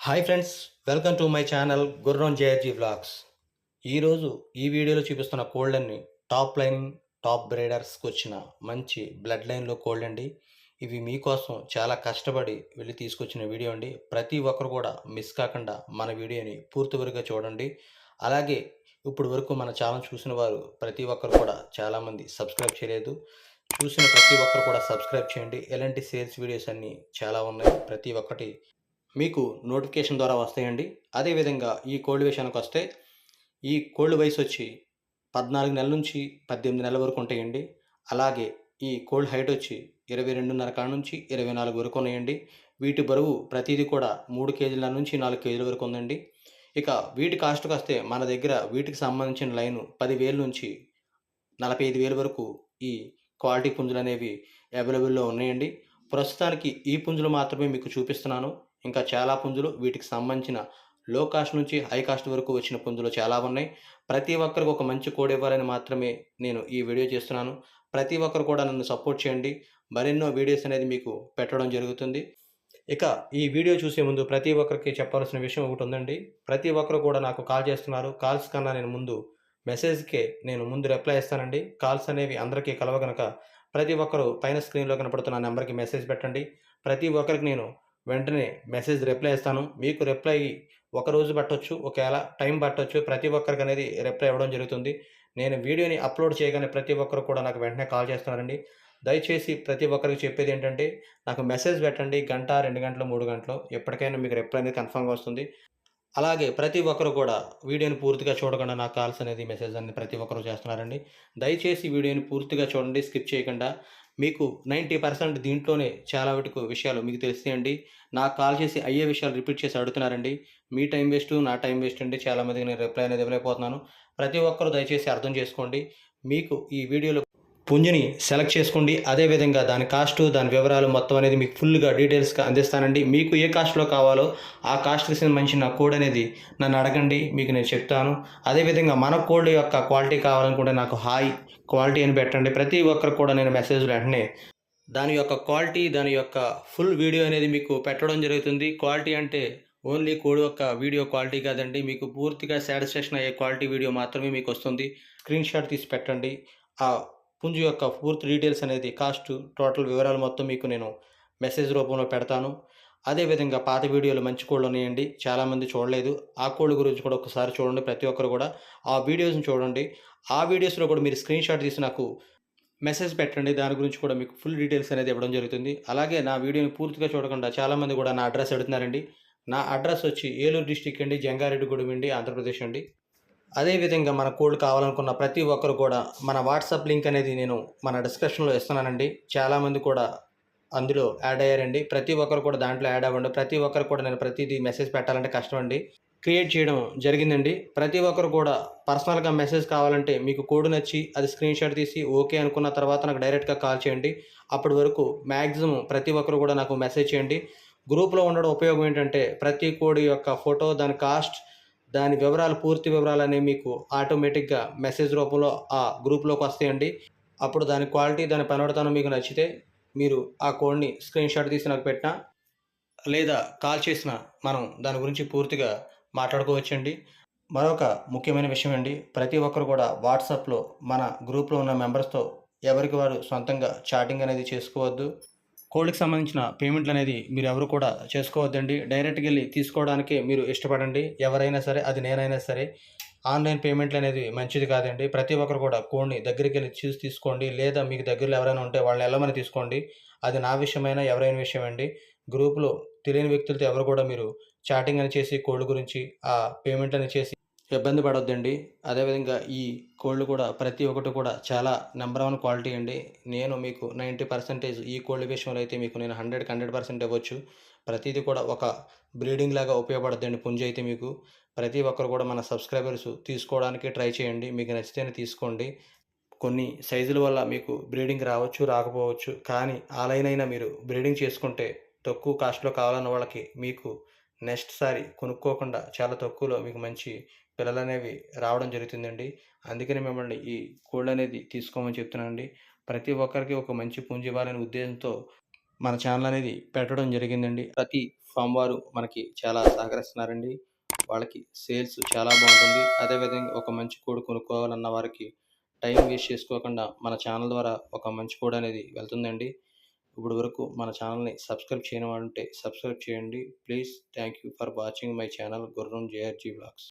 Hi friends welcome to my channel Gurram JRG vlogs ఈరోజు ఈ వీడియోలో చూపిస్తున్న కోల్డ్ అన్ని టాప్ లైన్ టాప్ బ్రైడర్స్కి వచ్చిన మంచి బ్లడ్ లైన్లో కోల్డ్ అండి ఇవి మీకోసం చాలా కష్టపడి వెళ్ళి తీసుకొచ్చిన వీడియో అండి. ప్రతి ఒక్కరు కూడా మిస్ కాకుండా మన వీడియోని పూర్తి వరకు చూడండి. అలాగే ఇప్పుడు వరకు మన ఛానల్ చూసిన వారు ప్రతి ఒక్కరు కూడా చాలామంది సబ్స్క్రైబ్ చేయలేదు. చూసిన ప్రతి ఒక్కరు కూడా సబ్స్క్రైబ్ చేయండి. ఎలాంటి సేల్స్ వీడియోస్ అన్నీ చాలా ఉన్నాయి. ప్రతి ఒక్కటి మీకు నోటిఫికేషన్ ద్వారా వస్తాయండి. అదేవిధంగా ఈ కోల్డ్ విషయానికి వస్తే ఈ కోల్డ్ వయసు వచ్చి పద్నాలుగు నెలల నుంచి పద్దెనిమిది నెలల వరకు ఉంటాయండి. అలాగే ఈ కోల్డ్ హైట్ వచ్చి ఇరవై రెండున్నర కాడ నుంచి ఇరవై నాలుగు వరకు ఉన్నాయండి. వీటి బరువు ప్రతిదీ కూడా మూడు కేజీల నుంచి నాలుగు కేజీల వరకు ఉందండి. ఇక వీటి కాస్ట్కి వస్తే మన దగ్గర వీటికి సంబంధించిన లైను పదివేల నుంచి నలభై ఐదు వేల వరకు ఈ క్వాలిటీ పుంజులు అనేవి అవైలబుల్లో ఉన్నాయండి. ప్రస్తుతానికి ఈ పుంజులు మాత్రమే మీకు చూపిస్తున్నాను. ఇంకా చాలా పుంజులు వీటికి సంబంధించిన లో కాస్ట్ నుంచి హై కాస్ట్ వరకు వచ్చిన పుంజులు చాలా ఉన్నాయి. ప్రతి ఒక్కరికి ఒక మంచి కోడ్ ఇవ్వాలని మాత్రమే నేను ఈ వీడియో చేస్తున్నాను. ప్రతి ఒక్కరు కూడా నన్ను సపోర్ట్ చేయండి. మరెన్నో వీడియోస్ అనేది మీకు పెట్టడం జరుగుతుంది. ఇక ఈ వీడియో చూసే ముందు ప్రతి ఒక్కరికి చెప్పాల్సిన విషయం ఒకటి ఉందండి. ప్రతి ఒక్కరు కూడా నాకు కాల్ చేస్తున్నారు. కాల్స్ కన్నా నేను ముందు మెసేజ్కే నేను ముందు రిప్లై ఇస్తానండి. కాల్స్ అనేవి అందరికీ కలవగనక ప్రతి ఒక్కరు పైన స్క్రీన్లో కనపడుతున్న నెంబర్కి మెసేజ్ పెట్టండి. ప్రతి ఒక్కరికి నేను వెంటనే మెసేజ్ రిప్లై ఇస్తాను. మీకు రిప్లై ఒక రోజు పట్టొచ్చు ఒకవేళ టైం పట్టొచ్చు ప్రతి ఒక్కరికి అనేది రిప్లై ఇవ్వడం జరుగుతుంది. నేను వీడియోని అప్లోడ్ చేయగానే ప్రతి ఒక్కరు కూడా నాకు వెంటనే కాల్ చేస్తున్నారండి. దయచేసి ప్రతి ఒక్కరికి చెప్పేది ఏంటంటే నాకు మెసేజ్ పెట్టండి గంట రెండు గంటలు మూడు గంటలు ఎప్పటికైనా మీకు రిప్లై అనేది కన్ఫర్మ్గా వస్తుంది. అలాగే ప్రతి ఒక్కరు కూడా వీడియోని పూర్తిగా చూడకుండా నాకు కాల్స్ అనేది మెసేజ్ అనేది ప్రతి ఒక్కరు చేస్తున్నారండి. దయచేసి వీడియోని పూర్తిగా చూడండి స్కిప్ చేయకుండా. మీకు నైంటీ పర్సెంట్ దీంట్లోనే చాలా వరకు విషయాలు మీకు తెలుస్తాయండి. నాకు కాల్ చేసి అయ్యే విషయాలు రిపీట్ చేసి అడుగుతున్నారండి. మీ టైం వేస్ట్ నా టైం వేస్ట్ అండి. చాలామందికి నేను రిప్లై అనేది ఇవ్వలేకపోతున్నాను. ప్రతి ఒక్కరు దయచేసి అర్థం చేసుకోండి. మీకు ఈ వీడియోలో పుంజుని సెలెక్ట్ చేసుకోండి. అదేవిధంగా దాని కాస్ట్ దాని వివరాలు మొత్తం అనేది మీకు ఫుల్గా డీటెయిల్స్గా అందిస్తానండి. మీకు ఏ కాస్ట్లో కావాలో ఆ కాస్ట్కి సంబంధించిన కోడ్ అనేది నన్ను అడగండి. మీకు నేను చెప్తాను. అదేవిధంగా మన కోడ్ యొక్క క్వాలిటీ కావాలనుకుంటే నాకు హాయ్ క్వాలిటీ అని పెట్టండి. ప్రతి ఒక్కరు కూడా నేను మెసేజ్ వెంటనే దాని యొక్క క్వాలిటీ దాని యొక్క ఫుల్ వీడియో అనేది మీకు పెట్టడం జరుగుతుంది. క్వాలిటీ అంటే ఓన్లీ కోడ్ యొక్క వీడియో క్వాలిటీ కాదండి. మీకు పూర్తిగా సాటిస్ఫాక్షన్ అయ్యే క్వాలిటీ వీడియో మాత్రమే మీకు వస్తుంది. స్క్రీన్ షాట్ తీసి పెట్టండి. ఆ పుంజు యొక్క పూర్తి డీటెయిల్స్ అనేది కాస్ట్ టోటల్ వివరాలు మొత్తం మీకు నేను మెసేజ్ రూపంలో పెడతాను. అదేవిధంగా పాత వీడియోలు మంచి కోళ్ళు ఉన్నాయండి. చాలామంది చూడలేదు. ఆ కోళ్ళ గురించి కూడా ఒకసారి చూడండి. ప్రతి ఒక్కరు కూడా ఆ వీడియోస్ని చూడండి. ఆ వీడియోస్లో కూడా మీరు స్క్రీన్ షాట్ తీసి నాకు మెసేజ్ పెట్టండి. దాని గురించి కూడా మీకు ఫుల్ డీటెయిల్స్ అనేది ఇవ్వడం జరుగుతుంది. అలాగే నా వీడియోని పూర్తిగా చూడకుండా చాలామంది కూడా నా అడ్రస్ అడుగుతున్నారండి. నా అడ్రస్ వచ్చి ఏలూరు డిస్టిక్ అండి జంగారెడ్డిగూడెం అండి ఆంధ్రప్రదేశ్ అండి. అదేవిధంగా మన కోడ్ కావాలనుకున్న ప్రతి ఒక్కరు కూడా మన వాట్సాప్ లింక్ అనేది నేను మన డిస్క్రిప్షన్లో ఇస్తున్నానండి. చాలామంది కూడా అందులో యాడ్ అయ్యారండి. ప్రతి ఒక్కరు కూడా దాంట్లో యాడ్ అవ్వండి. ప్రతి ఒక్కరు కూడా నేను ప్రతిదీ మెసేజ్ పెట్టాలంటే కష్టం అండి. క్రియేట్ చేయడం జరిగిందండి. ప్రతి ఒక్కరు కూడా పర్సనల్గా మెసేజ్ కావాలంటే మీకు కోడ్ నచ్చి అది స్క్రీన్ షాట్ తీసి ఓకే అనుకున్న తర్వాత నాకు డైరెక్ట్గా కాల్ చేయండి. అప్పటి వరకు మ్యాక్సిమం ప్రతి ఒక్కరు కూడా నాకు మెసేజ్ చేయండి. గ్రూప్లో ఉండడం ఉపయోగం ఏంటంటే ప్రతి కోడ్ యొక్క ఫోటో దాని కాస్ట్ దాని వివరాలు పూర్తి వివరాలు అనేవి మీకు ఆటోమేటిక్గా మెసేజ్ రూపంలో ఆ గ్రూప్లోకి వస్తాయండి. అప్పుడు దాని క్వాలిటీ దాని పనవడతనం మీకు నచ్చితే మీరు ఆ కోడ్ని స్క్రీన్ షాట్ తీసి నాకు పెట్టినా లేదా కాల్ చేసిన మనం దాని గురించి పూర్తిగా మాట్లాడుకోవచ్చండి. మరొక ముఖ్యమైన విషయం అండి ప్రతి ఒక్కరు కూడా వాట్సాప్లో మన గ్రూప్లో ఉన్న మెంబర్స్తో ఎవరికి వారు సొంతంగా చాటింగ్ అనేది చేసుకోవద్దు. కోల్డ్కి సంబంధించిన పేమెంట్లు అనేది మీరు ఎవరు కూడా చేసుకోవద్దండి. డైరెక్ట్గా వెళ్ళి తీసుకోవడానికి మీరు ఇష్టపడండి. ఎవరైనా సరే అది నేనైనా సరే ఆన్లైన్ పేమెంట్లు అనేది మంచిది కాదండి. ప్రతి ఒక్కరు కూడా కోడ్ని దగ్గరికి వెళ్ళి చూసి తీసుకోండి. లేదా మీకు దగ్గరలో ఎవరైనా ఉంటే వాళ్ళని వెళ్ళమని తీసుకోండి. అది నా విషయమైనా ఎవరైన విషయం అండి గ్రూప్లో తెలియని వ్యక్తులతో ఎవరు కూడా మీరు చాటింగ్ అని చేసి కోల్డ్ గురించి ఆ పేమెంట్ అని చేసి ఇబ్బంది పడొద్దండి. అదేవిధంగా ఈ కోళ్ళు కూడా ప్రతి ఒక్కటి కూడా చాలా నెంబర్ వన్ క్వాలిటీ అండి. నేను మీకు నైంటీ పర్సెంటేజ్ ఈ కోళ్ళ విషయంలో అయితే మీకు నేను హండ్రెడ్కి హండ్రెడ్ పర్సెంట్ ఇవ్వచ్చు. ప్రతిదీ కూడా ఒక బ్రీడింగ్ లాగా ఉపయోగపడుతుందండి పుంజ అయితే మీకు. ప్రతి ఒక్కరు కూడా మన సబ్స్క్రైబర్స్ తీసుకోవడానికి ట్రై చేయండి. మీకు నచ్చితేనే తీసుకోండి. కొన్ని సైజుల వల్ల మీకు బ్రీడింగ్ రావచ్చు రాకపోవచ్చు. కానీ ఆలైనైనా మీరు బ్రీడింగ్ చేసుకుంటే తక్కువ కాస్ట్లో కావాలన్న వాళ్ళకి మీకు నెక్స్ట్ సారి కొనుక్కోకుండా చాలా తక్కువలో మీకు మంచి పిల్లలు అనేవి రావడం జరుగుతుందండి. అందుకని మిమ్మల్ని ఈ కోళ్ళు అనేది తీసుకోమని చెప్తున్నానండి. ప్రతి ఒక్కరికి ఒక మంచి పుంజు ఇవ్వాలనే ఉద్దేశంతో మన ఛానల్ అనేది పెట్టడం జరిగిందండి. ప్రతి ఫామ్ వారు మనకి చాలా సహకరిస్తున్నారండి. వాళ్ళకి సేల్స్ చాలా బాగుంటుంది. అదేవిధంగా ఒక మంచి కోడు కొనుక్కోవాలన్న వారికి టైం వేస్ట్ చేసుకోకుండా మన ఛానల్ ద్వారా ఒక మంచి కోడ్ అనేది వెళ్తుందండి. ఇప్పుడు వరకు మన ఛానల్ని సబ్స్క్రైబ్ చేయని ఉంటే సబ్స్క్రైబ్ చేయండి. Please thank you for watching my channel Gurram JRG blogs.